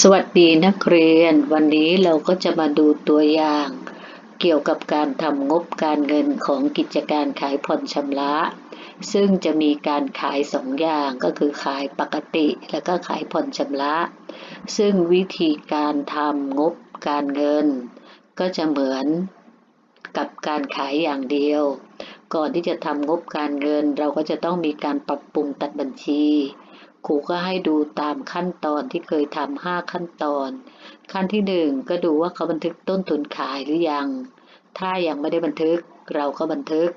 สวัสดีนักเรียน วันนี้เราก็จะมาดูตัวอย่าง เกี่ยวกับการทำงบการเงินของกิจการขายผ่อนชำระ ซึ่งจะมีการขายสองอย่างก็คือขายปกติแล้วก็ขายผ่อนชำระ ซึ่งวิธีการทำงบการเงิน ก็จะเหมือนกับการขายอย่างเดียว ก่อนที่จะทำงบการเงิน เราก็จะต้องมีการปรับปรุงตัดบัญชี ครูก็ให้ดูตามขั้นตอนที่เคยทำห้าขั้นตอน ขั้นที่หนึ่งก็ดูว่าเขาบันทึกต้นทุนขายหรือยัง ถ้ายังไม่ได้บันทึกเราก็บันทึก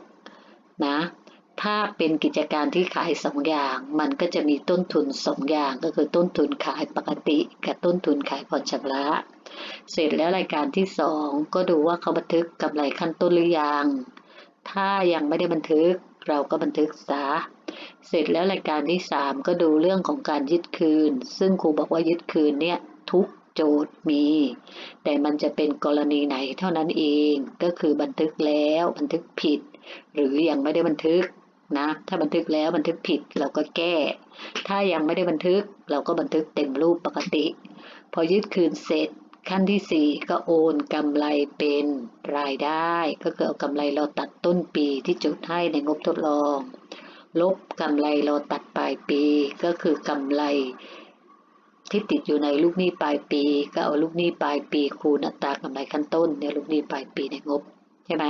นะ ถ้าเป็นกิจการที่ขายสองอย่าง มันก็จะมีต้นทุนสองอย่างก็คือต้นทุนขายปกติ กับต้นทุนขายผ่อนชำระ เสร็จแล้วรายการที่สองก็ดูว่าเขาบันทึกกำไรขั้นต้นหรือยัง ถ้ายังไม่ได้บันทึกเราก็บันทึกซะ เสร็จแล้วรายการที่3ก็ดูเรื่องของการยึดคืน ซึ่งครูบอกว่ายึดคืนเนี่ยทุกโจทย์มี แต่มันจะเป็นกรณีไหนเท่านั้นเองก็คือบันทึกแล้วบันทึกผิด หรือยังไม่ได้บันทึกนะถ้าบันทึกแล้วบันทึกผิดเราก็แก้ ถ้ายังไม่ได้บันทึกเราก็บันทึกเต็มรูปปกติ พอยึดคืนเสร็จขั้นที่ 4 ก็โอนกำไรเป็นรายได้ ก็คือเอากำไรเราตัดต้นปีที่จุดให้ในงบทดลอง ลบกำไรเราตัดปลายปี ก็คือกำไรที่ติดอยู่ในลูกหนี้ปลายปี ก็เอาลูกหนี้ปลายปีคูณอัตรากำไรขั้นต้นในลูกหนี้ปลายปีในงบใช่ไหม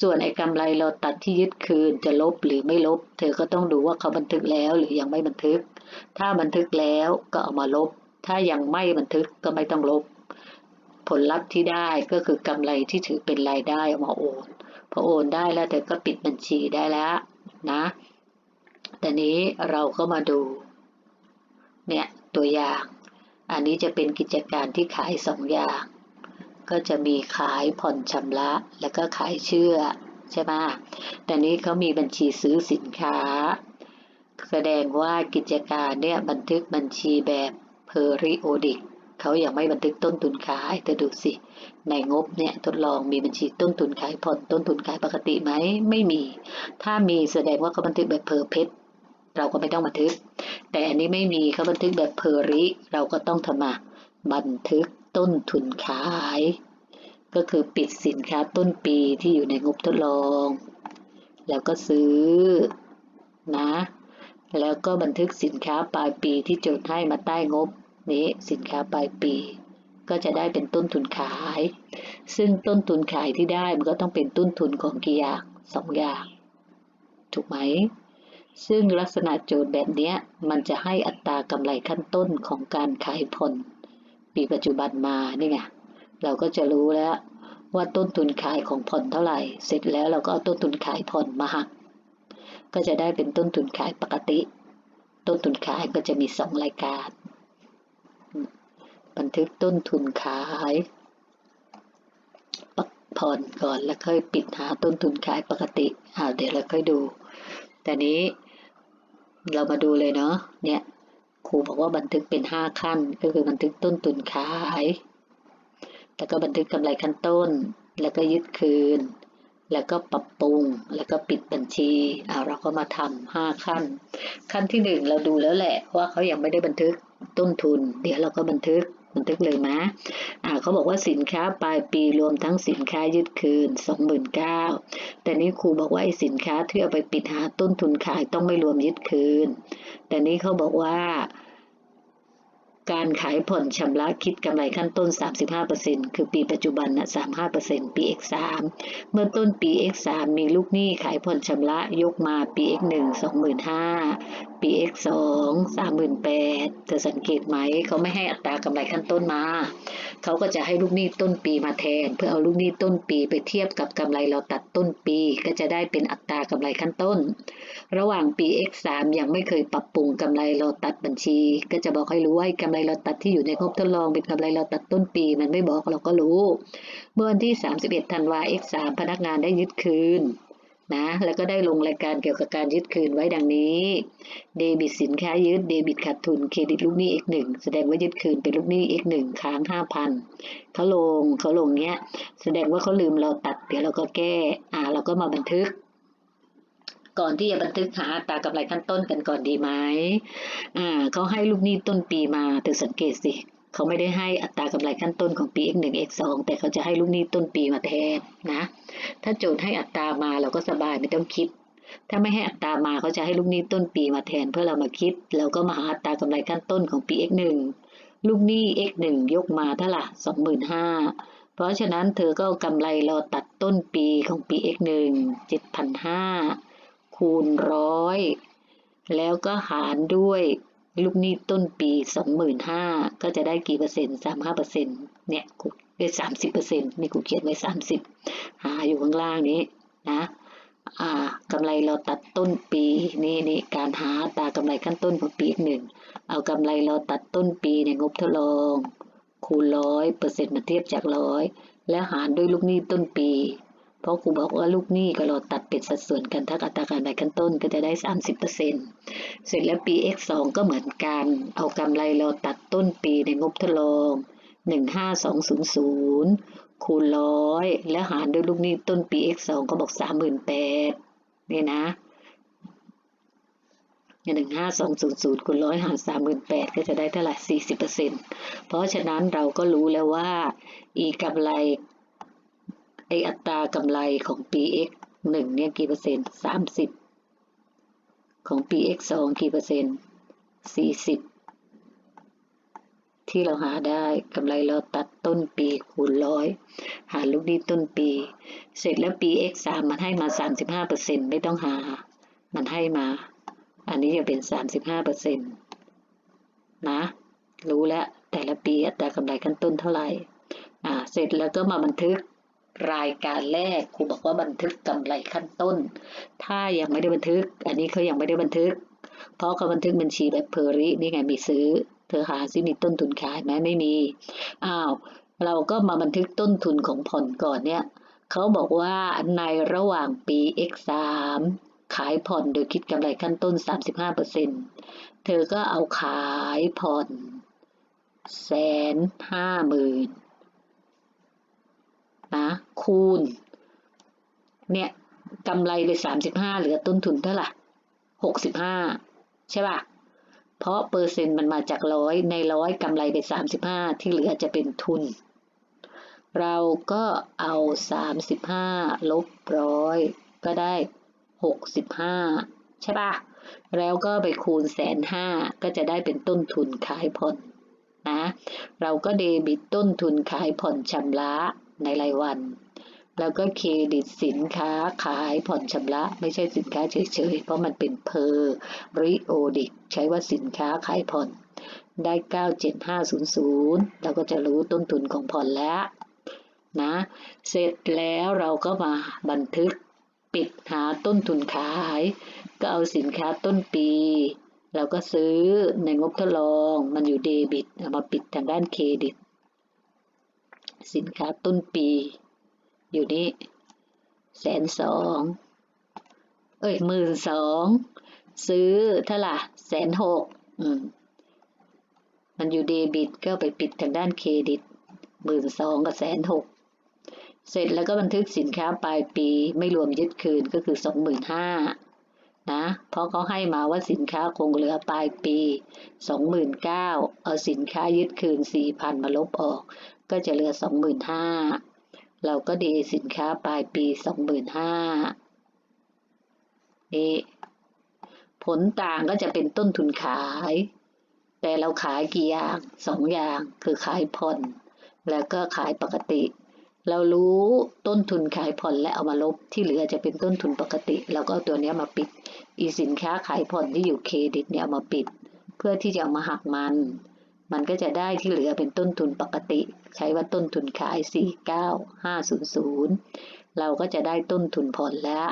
ส่วนไอ้กำไรเราตัดที่ยึดคืนจะลบหรือไม่ลบ เธอก็ต้องดูว่าเขาบันทึกแล้วหรือยังไม่บันทึก ถ้าบันทึกแล้วก็เอามาลบ ถ้ายังไม่บันทึกก็ไม่ต้องลบ ผลลัพธ์ที่ได้ก็คือกำไรที่ถือเป็นรายได้เอามาโอนพอโอนได้แล้วเธอก็ปิดบัญชีได้แล้วนะ แต่นี้เราก็มาดู เนี่ยตัวอย่าง อันนี้จะเป็นกิจการที่ขายสองอย่าง ก็จะมีขายผ่อนชำระ แล้วก็ขายเชื่อใช่ไหมแต่นี้เขามีบัญชีซื้อสินค้า แสดงว่ากิจการเนี่ยบันทึกบัญชีแบบเพอริโอดิกเขายัางไม่บันทึกต้นทุนขายแต่ดูสิ ในงบเนี่ยทดลองมีบัญชีต้นทุนขายผ่อนต้นทุนขายปกติไหมไม่มี ถ้ามีแสดงว่าเขาบันทึกแบบเพอร์เพชร เราก็ไม่ต้องบันทึก แต่อันนี้ไม่มีเขาบันทึกแบบเพอริ เราก็ต้องทำมาบันทึกต้นทุนขาย ก็คือปิดสินค้าต้นปีที่อยู่ในงบทดลอง แล้วก็ซื้อนะ แล้วก็บันทึกสินค้าปลายปีที่จทย์ให้มาใต้งบนี้สินค้าปลายปี ก็จะได้เป็นต้นทุนขาย ซึ่งต้นทุนขายที่ได้มันก็ต้องเป็นต้นทุนของกี่อย่างสองอย่าง ถูกไหม ซึ่งลักษณะโจทย์แบบนี้มันจะให้อัตรากำไรขั้นต้นของการขายผ่อนปีปัจจุบันมานี่ไงเราก็จะรู้แล้วว่าต้นทุนขายของผ่อนเท่าไหร่ เสร็จแล้วเราก็เอาต้นทุนขายผ่อนมาหัก ก็จะได้เป็นต้นทุนขายปกติ ต้นทุนขายก็จะมีสองรายการ บันทึกต้นทุนขายผ่อนก่อนแล้วค่อยปิดหาต้นทุนขายปกติอ่าเดี๋ยวเราค่อยดู แต่นี้ เรามาดูเลยเนาะเนี่ยครูบอกว่าบันทึกเป็นห้าขั้น ก็คือบันทึกต้นทุนขาย แล้วก็บันทึกกำไรขั้นต้น แล้วก็ยึดคืน แล้วก็ปรับปรุง แล้วก็ปิดบัญชีอ่าเราก็มาทำห้าขั้น ขั้นที่หนึ่งเราดูแล้วแหละว่าเขายังไม่ได้บันทึกต้นทุน เดี๋ยวเราก็บันทึก บันทึกเลยนะอ่าเขาบอกว่าสินค้าปลายปีรวมทั้งสินค้ายึดคืน 29,000แต่นี้ครูบอกว่าไอ้สินค้าที่เอาไปปิดหาต้นทุนขายต้องไม่รวมยึดคืน แต่นี้เขาบอกว่า การขายผ่อนชำระคิดกำไรขั้นต้น 35%คือปีปัจจุบันนะ35%ปี x3 เมื่อต้นปี x3 มีลูกหนี้ขายผ่อนชำระยกมาปี x1 25,000 ปี x2 38,000จะสังเกตไหม เขาไม่ให้อัตรากำไรขั้นต้นมา เขาก็จะให้ลูกหนี้ต้นปีมาแทน เพื่อเอาลูกหนี้ต้นปีไปเทียบกับกำไรเราตัดต้นปี ก็จะได้เป็นอัตรากำไรขั้นต้น ระหว่างปี x3 ยังไม่เคยปรับปรุงกำไรเราตัดบัญชี ก็จะบอกให้รู้ว่ากำไรเราตัดที่อยู่ในงบทดลองเป็นกำไรเราตัดต้นปี มันไม่บอกเราก็รู้ เมื่อวันที่ 31 ธันวา x3 พนักงานได้ยึดคืน นะ แล้วก็ได้ลงรายการเกี่ยวกับการยึดคืนไว้ดังนี้ เดบิตสินค้ายึด เดบิตขาดทุน เครดิตลูกหนี้ x 1แสดงว่ายึดคืนเป็นลูกหนี้ x 1ค้าง5,000เขาลงเขาลงเนี้ย แสดงว่าเขาลืมเราตัด เดี๋ยวเราก็แก้ อ่า เราก็มาบันทึกก่อนที่จะบันทึกหาตากำไรขั้นต้นกันก่อนดีไหมอ่าเขาให้ลูกหนี้ต้นปีมาเธอสังเกตสิ เขาไม่ได้ให้อัตรากำไรขั้นต้นของปี x 1 x 2 แต่เขาจะให้ลูกหนี้ต้นปีมาแทนนะ ถ้าโจทย์ให้อัตรามาเราก็สบายไม่ต้องคิด ถ้าไม่ให้อัตรามาเขาจะให้ลูกหนี้ต้นปีมาแทนเพื่อเรามาคิด เราก็มาหาอัตรากำไรขั้นต้นของปี x 1 ลูกหนี้ x 1 ยกมาเท่าไหร่สองหมื่นห้าเพราะฉะนั้นเธอก็เอากำไรเราตัดต้นปีของปี x 1 7,500 คูณร้อยแล้วก็หารด้วย ลูกหนี้ต้นปี25,000ก็จะได้กี่เปอร์เซ็นต์35เปอร์เซ็นต์เนี่ยกูได้30เปอร์เซ็นต์นี่กูเขียนไว้30หาอยู่ข้างล่างนี้นะอ่ากำไรเราตัดต้นปีนี่นี่การหาตากำไรขั้นต้นของปีหนึ่งเอากำไรเราตัดต้นปีในงบทดลองคูณร้อยเปอร์เซ็นต์มาเทียบจากร้อยแล้วหารด้วยลูกหนี้ต้นปี เพราะครูบอกว่าลูกหนี้กับเราตัดเป็นสัดส่วนกันถ้าอัตราการใดขั้นต้นก็จะได้ 30%เเสร็จแล้วปี x 2 ก็เหมือนกัน เอากำไรเราตัดต้นปีในงบทดลอง 15200 คูณร้อยแล้วหารด้วยลูกหนี้ต้นปี x 2 ก็บอก 38,000นี่นะหนึ่งห้าสองศูนย์ศูนย์คูณร้อยหารสามหมื่นแปดก็จะได้เท่าไหร่สี่สิบเปอร์เซ็นเพราะฉะนั้นเราก็รู้แล้วว่า อีกำไร ออัตรากำไรของปี x หนึ่งเนี่ยกี่เปอร์เซ็นต์สามสิบของปี x สองกี่เปอร์เซ็นต์สี่สิบที่เราหาได้กำไรเราตัดต้นปีคูณร้อยหาลูกนี้ต้นปี เสร็จแล้วปี x สามมันให้มาสามสิบห้าเปอร์เซ็นไม่ต้องหา มันให้มา อันนี้จะเป็นสามสิบห้าเปอร์เซ็นตนะ รู้แล้วแต่ละปีอัตรากำไรขั้นต้นเท่าไหร่อ่าเสร็จแล้วก็มาบันทึก รายการแรกครูบอกว่าบันทึกกำไรขั้นต้น ถ้ายังไม่ได้บันทึก อันนี้เขายังไม่ได้บันทึก เพราะเขาบันทึกบัญชีแบบเพอรินี่ไงมีซื้อ เธอหาซิมีต้นทุนขายไหมไม่มีอ้าวเราก็มาบันทึกต้นทุนของผ่อนก่อนเนี่ยเขาบอกว่าในระหว่างปี x 3 ขายผ่อนโดยคิดกำไรขั้นต้น 35%เธอก็เอาขายผ่อนแสนห้าหมื่น นะคูณ เนี่ยกำไรไปสามสิบห้าเหลือต้นทุนเท่าไหร่หกสิบห้าใช่ป่ะ เพราะเปอร์เซ็นต์มันมาจากร้อยในร้อยกำไรไปสามสิบห้าที่เหลือจะเป็นทุน เราก็เอาสามสิบห้าลบร้อยก็ได้หกสิบห้าใช่ป่ะ แล้วก็ไปคูณแสนห้าก็จะได้เป็นต้นทุนขายผ่อนนะ เราก็เดบิตต้นทุนขายผ่อนชำระ ในรายวัน แล้วก็เครดิตสินค้าขายผ่อนชำระ ไม่ใช่สินค้าเฉยๆ เพราะมันเป็นเพอร์ริโอดิก ใช้ว่าสินค้าขายผ่อน ได้ 97500 เราก็จะรู้ต้นทุนของผ่อนแล้วนะ เสร็จแล้วเราก็มาบันทึกปิดหาต้นทุนขาย ก็เอาสินค้าต้นปี เราก็ซื้อในงบทดลอง มันอยู่เดบิต เอามาปิดทางด้านเครดิต สินค้าต้นปี อยู่นี่แสนสองเอ้ยหมื่นสองซื้อเท่าไหร่แสนหกอืมมันอยู่เดบิตก็ไปปิดทางด้านเครดิตหมื่นสองกับแสนหกเสร็จแล้วก็บันทึกสินค้าปลายปีไม่รวมยึดคืนก็คือสองหมื่นห้านะ เพราะเขาให้มาว่าสินค้าคงเหลือปลายปีสองหมื่นเก้าเอาสินค้ายึดคืนสี่พันมาลบออก ก็จะเหลือสองหมื่นห้าเราก็ดีสินค้าปลายปีสองหมื่นห้านี่ผลต่างก็จะเป็นต้นทุนขาย แต่เราขายกี่อย่างสองอย่างคือขายผ่อน แล้วก็ขายปกติ เรารู้ต้นทุนขายผ่อนและเอามาลบที่เหลือจะเป็นต้นทุนปกติเราก็เอาตัวนี้มาปิด อีสินค้าขายผ่อนที่อยู่เครดิตเนี่ยเอามาปิด เพื่อที่จะเอามาหักมัน มันก็จะได้ที่เหลือเป็นต้นทุนปกติ ใช้ว่าต้นทุนขาย 49500 เราก็จะได้ต้นทุนผ่อนแล้ว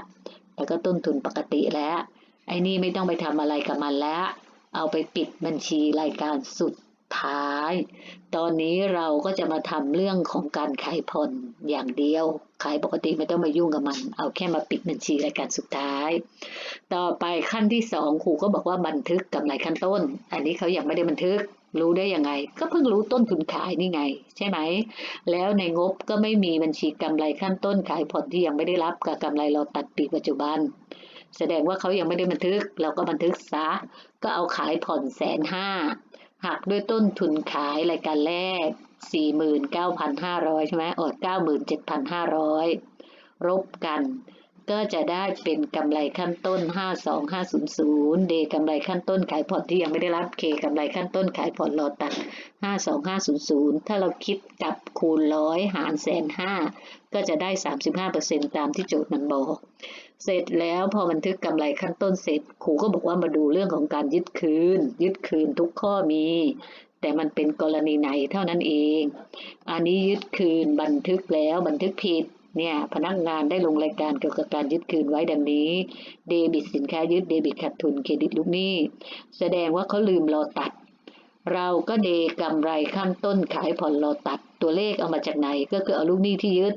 แล้วก็ต้นทุนปกติแล้ว ไอ้นี่ไม่ต้องไปทำอะไรกับมันแล้ว เอาไปปิดบัญชีรายการสุดท้าย ตอนนี้เราก็จะมาทำเรื่องของการขายผ่อนอย่างเดียว ขายปกติไม่ต้องมายุ่งกับมัน เอาแค่มาปิดบัญชีรายการสุดท้าย ต่อไปขั้นที่สองครูก็บอกว่าบันทึกกำไรขั้นต้น อันนี้เขายังไม่ได้บันทึก รู้ได้ยังไง ก็เพิ่งรู้ต้นทุนขายนี่ไง ใช่ไหม แล้วในงบก็ไม่มีบัญชีกำไรขั้นต้นขายผ่อนที่ยังไม่ได้รับกับกำไรเราตัดปีปัจจุบัน แสดงว่าเขายังไม่ได้บันทึก เราก็บันทึกซะก็เอาขายผ่อนแสนห้าหักด้วยต้นทุนขายรายการแรก 49,500 ใช่ไหมอด 97,500ลบกัน ก็จะได้เป็นกำไรขั้นต้น 52500 เดกำไรขั้นต้นขายผ่อนที่ยังไม่ได้รับเคกำไรขั้นต้นขายผ่อนรอตัด 52500 ถ้าเราคิดกับคูณร้อยหารแสนห้าก็จะได้ 35%ตามที่โจทย์มันบอก เสร็จแล้วพอบันทึกกำไรขั้นต้นเสร็จครูก็บอกว่ามาดูเรื่องของการยึดคืน ยึดคืนทุกข้อมีแต่มันเป็นกรณีไหนเท่านั้นเอง อันนี้ยึดคืนบันทึกแล้วบันทึกผิด เนี่ยพนักงานได้ลงรายการเกี่ยวกับการยึดคืนไว้ดังนี้ เดบิตสินค้ายึดเดบิตขาดทุนเครดิตลูกหนี้ แสดงว่าเขาลืมรอตัด เราก็เดกำไรขั้นต้นขายผ่อนรอตัดตัวเลขเอามาจากไหนก็คือเอาลูกหนี้ที่ยึด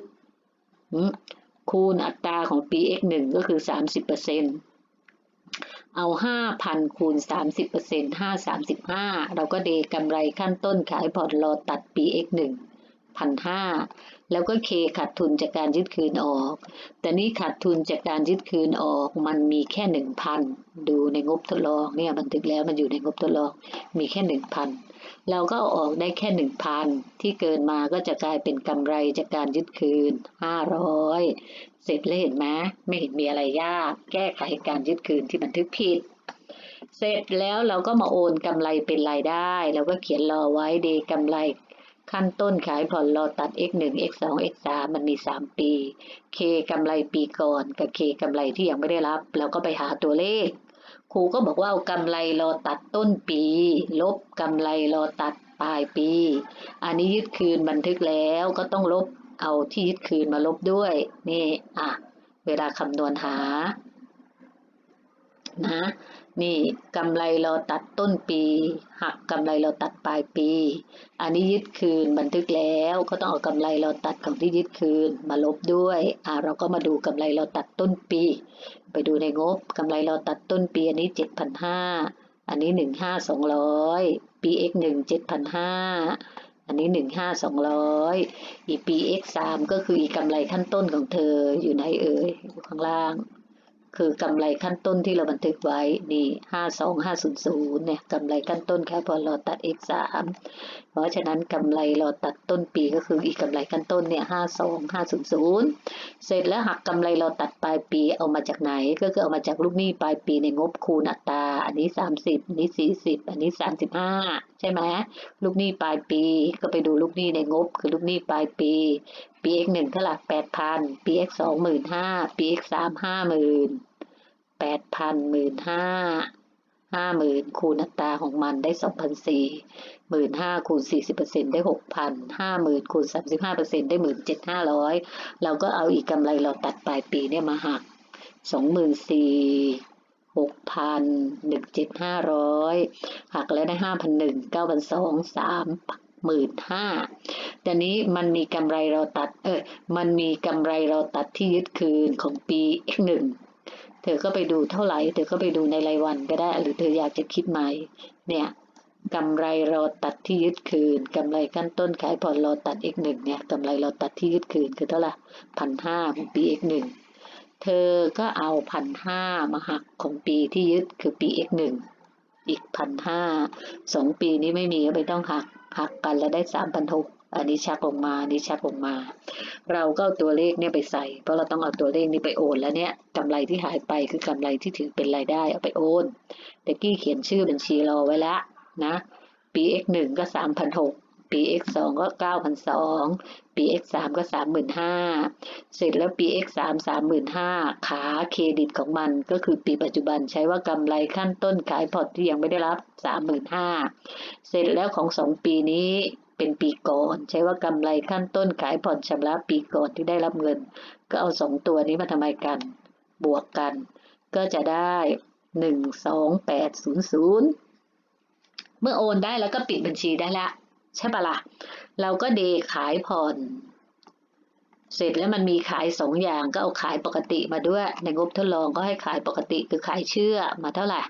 คูณอัตราของปี x หนึ่งก็คือ 30เปอร์เซ็นเอาห้าพันคูณสามสิบเปอร์เซ็นห้าสามสิบห้าเราก็เดกำไรขั้นต้นขายผ่อนรอตัดปี x หนึ่งพันห้า แล้วก็เคขาดทุนจากการยึดคืนออก แต่นี่ขาดทุนจากการยึดคืนออก มันมีแค่หนึ่งพันดูในงบทดลองเนี่ยบันทึกแล้วมันอยู่ในงบทดลองมีแค่หนึ่งพันเราก็อออกได้แค่หนึ่งพันที่เกินมาก็จะกลายเป็นกำไรจากการยึดคืนห้าร้อยเสร็จแล้วเห็นไหมไม่เห็นมีอะไรยาก แก้ไขการยึดคืนที่บันทึกผิดเสร็จแล้วเราก็มาโอนกำไรเป็นรายได้ เราก็เขียนรอไว้เดกำไร ขั้นต้นขายผ่อนรอตัด x 1 x 2 x 3มันมี 3 ปี k กำไรปีก่อน กับ k กำไรที่ยังไม่ได้รับ เราก็ไปหาตัวเลข ครูก็บอกว่าเอากำไรรอตัดต้นปี ลบกำไรรอตัดปลายปี อันนี้ยึดคืนบันทึกแล้วก็ต้องลบเอาที่ยึดคืนมาลบด้วย นี่ อะ เวลาคำนวณหา นะนี่กำไรเราตัดต้นปี หักกำไรเราตัดปลายปี อันนี้ยึดคืนบันทึกแล้วก็ต้องเอากำไรเราตัดของที่ยึดคืนมาลบด้วยอ่าเราก็มาดูกำไรเราตัดต้นปี ไปดูในงบกำไรเราตัดต้นปีอันนี้เจ็ดพันห้าอันนี้หนึ่งห้าสองร้อยปี x หนึ่งเจ็ดพันห้าอันนี้หนึ่งห้าสองร้อยอีปี x สามก็คืออีกำไรขั้นต้นของเธออยู่ไหนเอ่ยอยู่ข้างล่าง คือกำไรขั้นต้นที่เราบันทึกไว้นี่ห้าสองห้าศูนย์ศูนย์เนี่ยกำไรขั้นต้นแค่พอเราตัด x สามเพราะฉะนั้นกำไรเราตัดต้นปีก็คืออีกกำไรขั้นต้นเนี่ยห้าสองห้าศูนย์ศูนย์เสร็จแล้วหักกำไรเราตัดปลายปีเอามาจากไหน ก็คือเอามาจากลูกหนี้ปลายปีในงบคูณอัตรา อันนี้สามสิบอันนี้สี่สิบอันนี้สามสิบห้าใช่ไหมลูกหนี้ปลายปีก็ไปดูลูกหนี้ในงบ คือลูกหนี้ปลายปีปี x หนึ่งเท่าไหร่แปดพันปี x สองหมื่นห้าปี x สามห้าหมื่นแปดพันหมื่นห้าห้าหมื่นคูณอัตราของมันได้สองพันสี่หมื่นห้าคูณสี่สิบเปอร์เซ็นได้หกพันห้าหมื่นคูณสามสิบห้าเปอร์เซ็นได้หมื่นเจ็ดห้าร้อยเราก็เอาอีกกำไรเราตัดปลายปีเนี่ยมาหักสองหมื่นสี่ หกพันหนึ่งเจ็ดห้าร้อยหักแล้วได้ห้าพันหนึ่งเก้าพันสองสามหมื่นห้าแต่นี้มันมีกำไรเราตัด เออ มันมีกำไรเราตัดที่ยึดคืนของปีหนึ่งเธอก็ไปดูเท่าไหร่ เธอก็ไปดูในรายวันก็ได้ หรือเธออยากจะคิดใหม่ เนี่ยกำไรเราตัดที่ยึดคืนกำไรขั้นต้นขายผ่อนเราตัดอีกหนึ่งเนี่ยกำไรเราตัดที่ยึดคืนคือเท่าไหร่พันห้าของปีอีกหนึ่ง เธอก็เอาพันห้ามาหักของปีที่ยึดคือปีอีกหนึ่งอีกพันห้าสองปีนี้ไม่มีก็ไม่ต้องหักหักกันแล้วได้สามพันหกอันนี้ชักลงมาอันนี้ชักลงมา เราก็เอาตัวเลขเนี่ยไปใส่ เพราะเราต้องเอาตัวเลขนี้ไปโอนแล้วเนี่ยกำไรที่หายไปคือกำไรที่ถือเป็นรายได้เอาไปโอนแต่กี้เขียนชื่อบัญชีรอไว้แล้วนะ ปี x หนึ่งก็สามพันหก ปี x สองก็เก้าพันสองปี x สามก็สามหมื่นห้าเสร็จแล้วปี x สามสามหมื่นห้าขาเครดิตของมันก็คือปีปัจจุบันใช้ว่ากำไรขั้นต้นขายพอร์ตที่ยังไม่ได้รับสามหมื่นห้าเสร็จแล้วของสองปีนี้เป็นปีก่อน ใช้ว่ากำไรขั้นต้นขายผ่อนชำระปีก่อนที่ได้รับเงิน ก็เอาสองตัวนี้มาทำไมกัน บวกกัน ก็จะได้หนึ่งสองแปดศูนย์ศูนย์เมื่อโอนได้แล้วก็ปิดบัญชีได้ละ ใช่ปะละ่ะ เราก็เดขายผ่อน เสร็จแล้วมันมีขายสองอย่างก็เอาขายปกติมาด้วย ในงบทดลองก็ให้ขายปกติคือขายเชื่อมาเท่าไหร่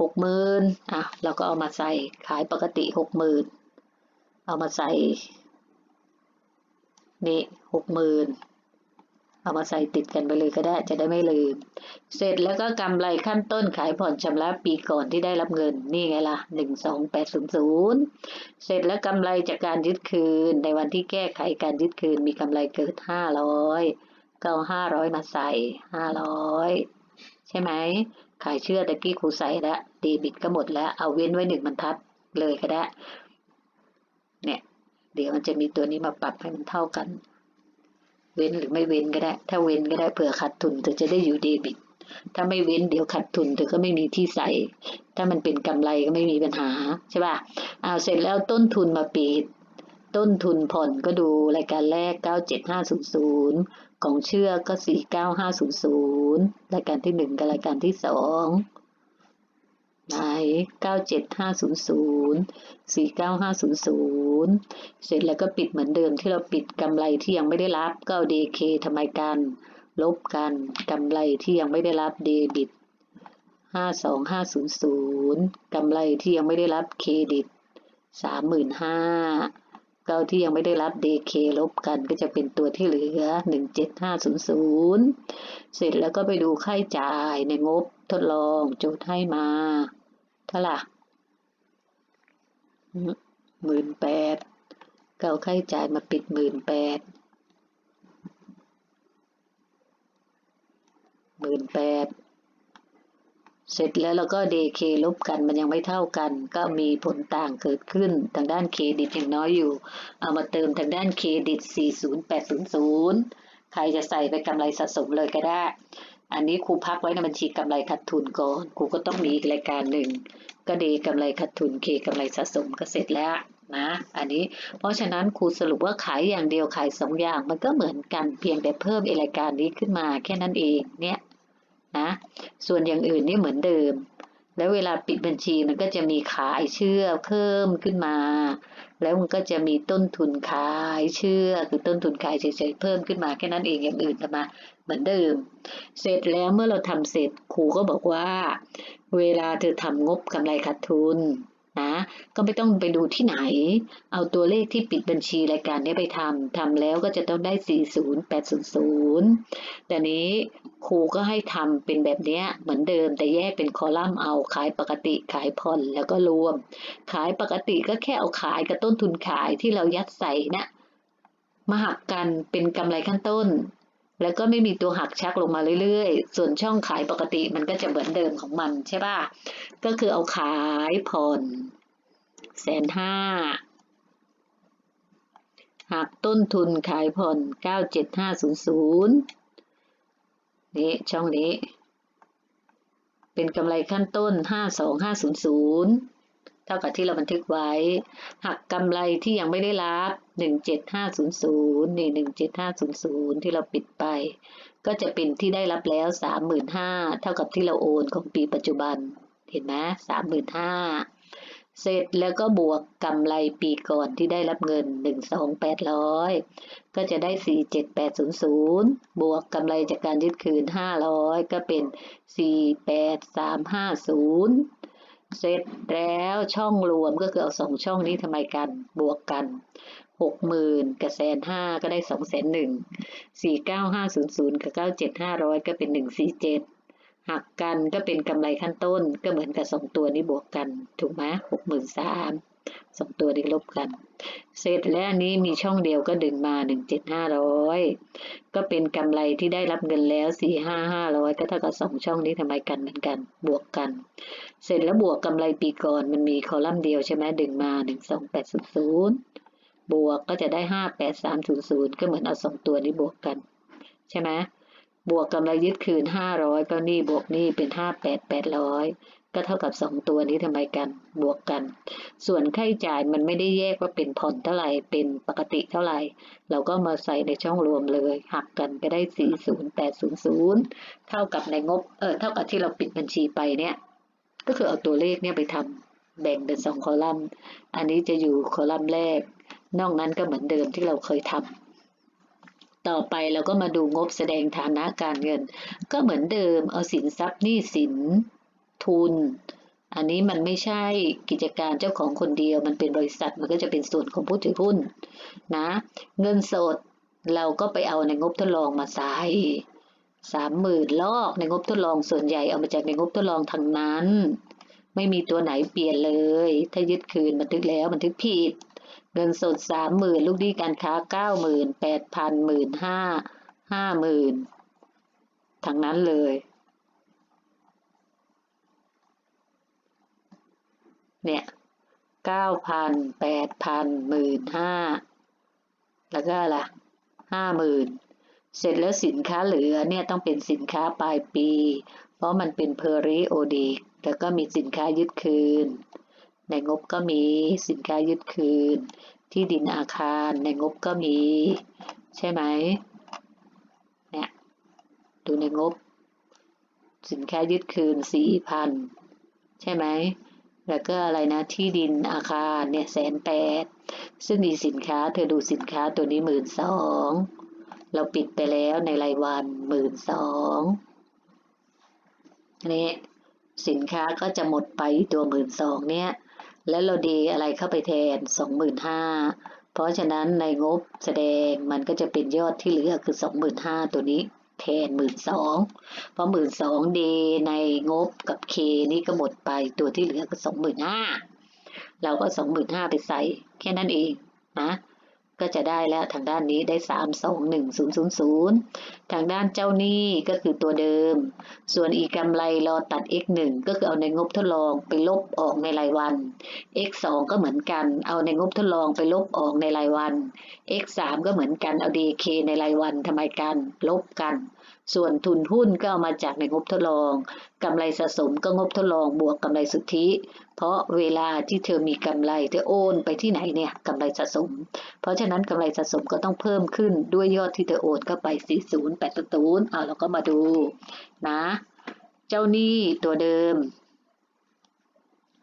หกหมื่นอะเราก็เอามาใส่ขายปกติหกหมื่นเอามาใส่นี่หกหมื่น เอามาใส่ติดกันไปเลยก็ได้จะได้ไม่ลืม เสร็จแล้วก็กำไรขั้นต้นขายผ่อนชำระปีก่อนที่ได้รับเงินนี่ไงล่ะหนึ่งสองแปดศูนย์ศูนย์เสร็จแล้วกำไรจากการยึดคืน ในวันที่แก้ไขการยึดคืนมีกำไรเกิดห้าร้อยก็เอาห้าร้อยมาใส่ห้าร้อยใช่ไหมขายเชื่อตะกี้ครูใส่แล้วเดบิตก็หมดแล้วเอาเว้นไว้หนึ่งบรรทัดเลยก็ได้ เนี่ย เดี๋ยวมันจะมีตัวนี้มาปรับให้มันเท่ากัน เว้นหรือไม่เว้นก็ได้ ถ้าเว้นก็ได้เผื่อขาดทุนเธอจะได้อยู่เดบิต ถ้าไม่เว้นเดี๋ยวขาดทุนเธอก็ไม่มีที่ใส่ ถ้ามันเป็นกำไรก็ไม่มีปัญหาใช่ป่ะเอาเสร็จแล้วต้นทุนมาปิด ต้นทุนผ่อนก็ดูรายการแรก 97500 ของเชื่อก็ 49500 รายการที่ 1 กับรายการที่ 2 หมาย97500 49500 เสร็จแล้วก็ปิดเหมือนเดิมที่เราปิดกำไรที่ยังไม่ได้รับก็เอา DK ทำไมกัน ลบกันกำไรที่ยังไม่ได้รับเดบิต 52500 กำไรที่ยังไม่ได้รับเครดิต 35,000 เก้าที่ยังไม่ได้รับ DK ลบกันก็จะเป็นตัวที่เหลือ 17500 เสร็จแล้วก็ไปดูค่าใช้จ่ายในงบทดลองโจทย์ให้มาเท่าไหร่หมื่นแปดเก้าค่าใช้จ่ายมาปิดหมื่นแปดหมื่นแปด เสร็จแล้วเราก็ DK ลบกันมันยังไม่เท่ากัน ก็มีผลต่างเกิดขึ้นทางด้านเครดิตยังน้อยอยู่ เอามาเติมทางด้านเครดิต 40800 ใครจะใส่ไปกำไรสะสมเลยก็ได้ อันนี้ครูพักไว้ในบัญชีกำไรขาดทุนก่อนครูก็ต้องมีอีกรายการหนึ่ง ก็ดีกำไรขาดทุนเคกำไรสะสมก็เสร็จแล้วนะ อันนี้เพราะฉะนั้นครูสรุปว่าขายอย่างเดียวขายสองอย่าง มันก็เหมือนกันเพียงแต่เพิ่มรายการนี้ขึ้นมาแค่นั้นเองเนี่ย นะ ส่วนอย่างอื่นนี่เหมือนเดิม แล้วเวลาปิดบัญชีมันก็จะมีขายเชื่อเพิ่มขึ้นมา แล้วมันก็จะมีต้นทุนขายเชื่อคือต้นทุนขายเฉยๆเพิ่มขึ้นมาแค่นั้นเองอย่างอื่นจะมาเหมือนเดิม เสร็จแล้วเมื่อเราทำเสร็จครูก็บอกว่า เวลาเธอทำงบกำไรขาดทุน นะ ก็ไม่ต้องไปดูที่ไหน เอาตัวเลขที่ปิดบัญชีรายการนี้ไปทำทำแล้วก็จะต้องได้ 40800 แต่นี้ครูก็ให้ทำเป็นแบบนี้เหมือนเดิมแต่แยกเป็นคอลัมน์เอาขายปกติขายผ่อนแล้วก็รวม ขายปกติก็แค่เอาขายกับต้นทุนขายที่เรายัดใส่นะมาหักกันเป็นกำไรขั้นต้น แล้วก็ไม่มีตัวหักชักลงมาเรื่อยๆ ส่วนช่องขายปกติมันก็จะเหมือนเดิมของมันใช่ป่ะ ก็คือเอาขายผ่อนแสนห้าหักต้นทุนขายผ่อนเก้าเจ็ดห้าศูนย์ศูนย์นี่ช่องนี้ เป็นกำไรขั้นต้นห้าสองห้าศูนย์ เท่ากับที่เราบันทึกไว้ หักกำไรที่ยังไม่ได้รับ 17500 นี่ 17500 ที่เราปิดไป ก็จะเป็นที่ได้รับแล้ว 35,000 เท่ากับที่เราโอนของปีปัจจุบัน เห็นไหม35,000 เสร็จแล้วก็บวกกำไรปีก่อนที่ได้รับเงิน 12,800 ก็จะได้ 47800 บวกกำไรจากการยึดคืน 500 ก็เป็น 48350 เสร็จแล้วช่องรวมก็คือเอาสองช่องนี้ทำไมกันบวกกันหกหมื่นกับแสนห้าก็ได้สองแสนหนึ่งสี่เก้าห้าศูนย์ศูนย์กับเก้าเจ็ดห้าร้อยก็เป็นหนึ่งสี่เจ็ดหักกันก็เป็นกำไรขั้นต้นก็เหมือนกับสองตัวนี้บวกกัน ถูกไหมหกหมื่นสาม สองตัวนี้ลบกัน เสร็จแล้วนี้มีช่องเดียวก็ดึงมาหนึ่งเจ็ดห้าร้อยก็เป็นกำไรที่ได้รับเงินแล้วสี่ห้าห้าร้อยก็เท่ากับสองช่องนี้ทำไมกันเหมือนกัน บวกกัน เสร็จแล้วบวกกำไรปีก่อนมันมีคอลัมน์เดียวใช่ไหมดึงมาหนึ่งสองแปดศูนย์ศูนย์บวกก็จะได้ห้าแปดสามศูนย์ศูนย์ก็เหมือนเอาสองตัวนี้บวกกัน ใช่ไหมบวกกำไรยึดคืนห้าร้อยก็นี่บวกนี่เป็นห้าแปดแปดร้อย ก็เท่ากับสองตัวนี้ทำไมกันบวกกัน ส่วนค่าใช้จ่ายมันไม่ได้แยกว่าเป็นผ่อนเท่าไหร่เป็นปกติเท่าไหร่ เราก็มาใส่ในช่องรวมเลยหักกันก็ได้สี่ศูนย์แปดศูนย์ศูนย์เท่ากับในงบเออเท่ากับที่เราปิดบัญชีไปเนี่ยก็คือเอาตัวเลขเนี่ยไปทำแบ่งเป็นสองคอลัมน์ อันนี้จะอยู่คอลัมน์แรก นอกนั้นก็เหมือนเดิมที่เราเคยทำต่อไปเราก็มาดูงบแสดงฐานะการเงิน ก็เหมือนเดิมเอาสินทรัพย์หนี้สิน ทุน อันนี้มันไม่ใช่กิจการเจ้าของคนเดียว มันเป็นบริษัทมันก็จะเป็นส่วนของผู้ถือหุ้นนะ เงินสดเราก็ไปเอาในงบทดลองมาใส่สามหมื่นลอกในงบทดลองส่วนใหญ่เอามาจากในงบทดลองทางนั้น ไม่มีตัวไหนเปลี่ยนเลย ถ้ายึดคืนบันทึกแล้วบันทึกผิด เงินสดสามหมื่นลูกหนี้การค้าเก้าหมื่นแปดพันหมื่นห้าห้าหมื่นทั้งนั้นเลย เนี่ยเก้าพันแปดพันหมื่นห้าแล้วก็อะไรห้าหมื่นเสร็จแล้วสินค้าเหลือเนี่ยต้องเป็นสินค้าปลายปี เพราะมันเป็นเพอริโอดิกแล้วก็มีสินค้ายึดคืน ในงบก็มีสินค้ายึดคืน ที่ดินอาคารในงบก็มี ใช่ไหมเนี่ยดูในงบ สินค้ายึดคืนสี่พันใช่ไหม แล้วก็อะไรนะที่ดินอาคารเนี่ยแสนแปดซึ่งมีสินค้าเธอดูสินค้าตัวนี้หมื่นสองเราปิดไปแล้วในรายวันหมื่นสองนี่สินค้าก็จะหมดไปตัวหมื่นสองเนี่ยแล้วเราดีอะไรเข้าไปแทนสองหมื่นห้าเพราะฉะนั้นในงบแสดงมันก็จะเป็นยอดที่เหลือคือสองหมื่นห้าตัวนี้ แทนหมื่นสองเพราะหมื่นสองเดในงบกับเคนี่ก็หมดไปตัวที่เหลือก็สองหมื่นห้าเราก็สองหมื่นห้าไปใส่แค่นั้นเองนะ ก็จะได้แล้วทางด้านนี้ได้สามสองหนึ่งศูนย์ศูนย์ศูนย์ทางด้านเจ้าหนี้ก็คือตัวเดิม ส่วนอีกกำไรรอตัด x หนึ่งก็คือเอาในงบทดลองไปลบออกในรายวัน x สองก็เหมือนกัน เอาในงบทดลองไปลบออกในรายวัน x สามก็เหมือนกันเอา dk ในรายวันทำไมกันลบกัน ส่วนทุนหุ้นก็เอามาจากในงบทดลองกำไรสะสมก็งบทดลองบวกกำไรสุทธิ เพราะเวลาที่เธอมีกำไรเธอโอนไปที่ไหนเนี่ยกำไรสะสม เพราะฉะนั้นกำไรสะสมก็ต้องเพิ่มขึ้นด้วยยอดที่เธอโอนเข้าไป 40 80อ่าเราก็มาดูนะ เจ้าหนี้ตัวเดิม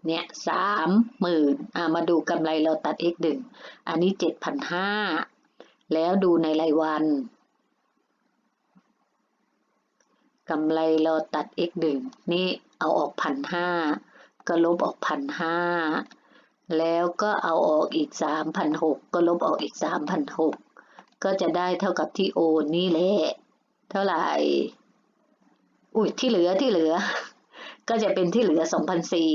เนี่ยสามหมื่นอ่ามาดูกำไรเราตัด x หนึ่งอันนี้เจ็ดพันห้าแล้วดูในรายวัน กำไรเราตัด x หนึ่งนี่เอาออกพันห้าก็ลบออกพันห้าแล้วก็เอาออกอีกสามพันหกก็ลบออกอีกสามพันหกก็จะได้เท่ากับที่โอนนี่แหละ เท่าไหร่ อุ้ยที่เหลือที่เหลือ ก็จะเป็นที่เหลือสองพันสี่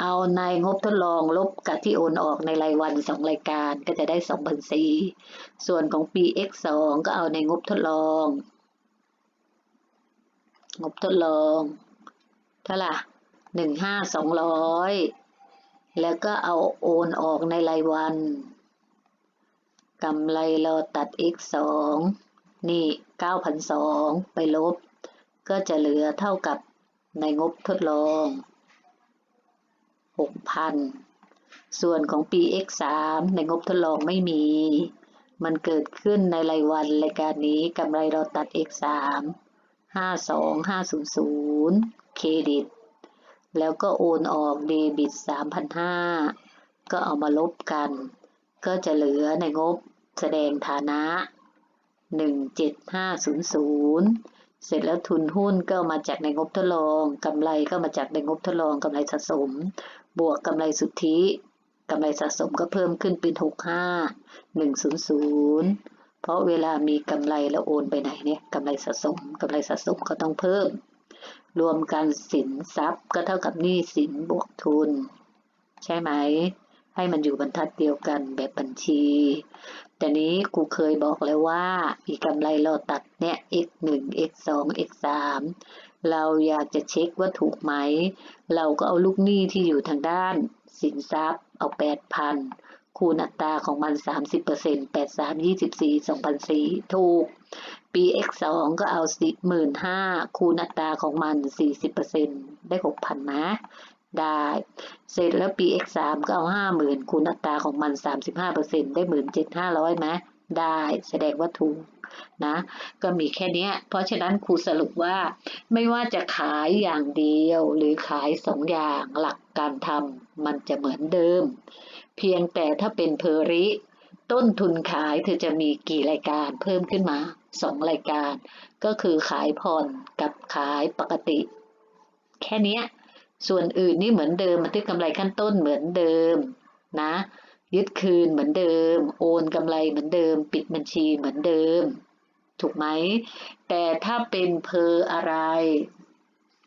เอาในงบทดลองลบกับที่โอนออกในรายวันสองรายการก็จะได้สองพันสี่ส่วนของปี x สองก็เอาในงบทดลอง งบทดลองเท่าไหร่หนึ่งห้าสองร้อยแล้วก็เอาโอนออกในรายวันกำไรเราตัด x สองนี่เก้าพันสองไปลบ ก็จะเหลือเท่ากับในงบทดลองหกพันส่วนของปี x สามในงบทดลองไม่มี มันเกิดขึ้นในรายวันรายการนี้กำไรเราตัด x สาม ห้าสองห้าศูนย์ศูนย์เครดิต แล้วก็โอนออกเดบิตสามพันห้าก็เอามาลบกัน ก็จะเหลือในงบแสดงฐานะหนึ่งเจ็ดห้าศูนย์ศูนย์เสร็จแล้วทุนหุ้นก็มาจากในงบทดลองกำไรก็มาจากในงบทดลองกำไรสะสม บวกกำไรสุทธิกำไรสะสมก็เพิ่มขึ้นเป็นหกห้าหนึ่งศูนย์ศูนย์ เพราะเวลามีกำไรแล้วโอนไปไหนเนี่ยกำไรสะสมกำไรสะสมก็ต้องเพิ่ม รวมกันสินทรัพย์ก็เท่ากับหนี้สินบวกทุน ใช่ไหม ให้มันอยู่บรรทัดเดียวกันแบบบัญชี แต่นี้กูเคยบอกแล้วว่า อีกำไรเราตัดเนี่ย x 1 x 2 x 3เราอยากจะเช็คว่าถูกไหม เราก็เอาลูกหนี้ที่อยู่ทางด้าน สินทรัพย์เอา8,000 คูณอัตราของมัน 30% 8 3 24 2004 ถูกปี x 2ก็เอา15,000คูณอัตราของมัน 40%ได้ 6,000นะได้ เสร็จแล้วปี x 3ก็เอา 50,000คูณอัตราของมัน 35%ได้ 17,500ไหมได้แสดงว่าถูกนะ ก็มีแค่นี้เพราะฉะนั้นครูสรุปว่า ไม่ว่าจะขายอย่างเดียวหรือขายสองอย่างหลักการทำมันจะเหมือนเดิม เพียงแต่ถ้าเป็นเพอริ ต้นทุนขายเธอจะมีกี่รายการเพิ่มขึ้นมาสองรายการ ก็คือขายผ่อนกับขายปกติ แค่นี้ส่วนอื่นนี่เหมือนเดิมบันทึกกำไรขั้นต้นเหมือนเดิมนะ ยึดคืนเหมือนเดิม โอนกำไรเหมือนเดิม ปิดบัญชีเหมือนเดิม ถูกไหม แต่ถ้าเป็นเพออะไร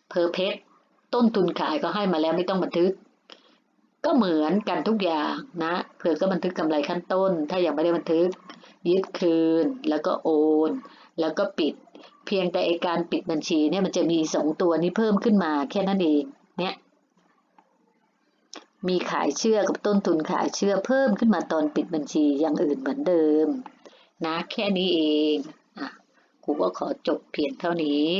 เพอเพชรต้นทุนขายก็ให้มาแล้วไม่ต้องบันทึก ก็เหมือนกันทุกอย่างนะเธอก็บันทึกกำไรขั้นต้น ถ้ายังไม่ได้บันทึกยึดคืน แล้วก็โอน แล้วก็ปิด เพียงแต่ไอการปิดบัญชีเนี่ยมันจะมีสองตัวนี้เพิ่มขึ้นมาแค่นั้นเองเนี่ยมีขายเชื่อกับต้นทุนขายเชื่อเพิ่มขึ้นมาตอนปิดบัญชีอย่างอื่นเหมือนเดิม นะแค่นี้เองอะครูก็ขอจบเพียงเท่านี้